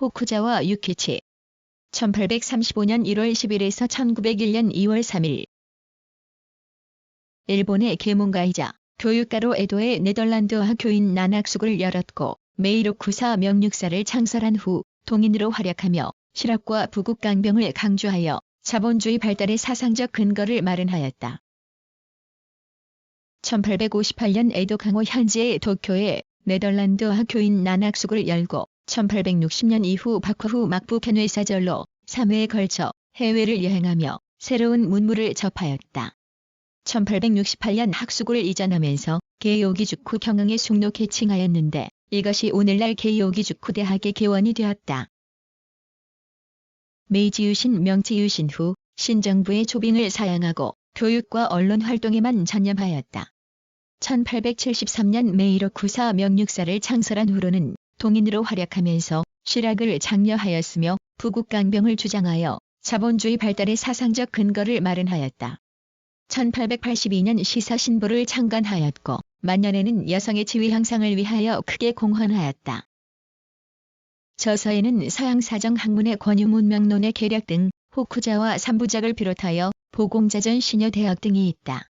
호쿠자와 유키치 1835년 1월 10일에서 1901년 2월 3일 일본의 계몽가이자 교육가로 에도의 네덜란드화 교인 난학숙을 열었고 메이로쿠사 명육사를 창설한 후 동인으로 활약하며 실학과 부국 강병을 강조하여 자본주의 발달의 사상적 근거를 마련하였다. 1858년 에도 강호 현지의 도쿄에 네덜란드화 교인 난학숙을 열고 1860년 이후 박화후 막부 편회사절로 3회에 걸쳐 해외를 여행하며 새로운 문물을 접하였다. 1868년 학숙을 이전하면서 게요기주쿠 경영의 숙로 개칭하였는데 이것이 오늘날 게요기주쿠 대학의 개원이 되었다. 메이지 유신 명치 유신 후 신정부의 초빙을 사양하고 교육과 언론 활동에만 전념하였다. 1873년 메이로쿠사 명육사를 창설한 후로는 동인으로 활약하면서 실학을 장려하였으며 부국강병을 주장하여 자본주의 발달의 사상적 근거를 마련하였다. 1882년 시사신보를 창간하였고 만년에는 여성의 지위 향상을 위하여 크게 공헌하였다. 저서에는 서양사정 학문의 권유 문명론의 계략 등 호쿠자와 삼부작을 비롯하여 보공자전 신여대학 등이 있다.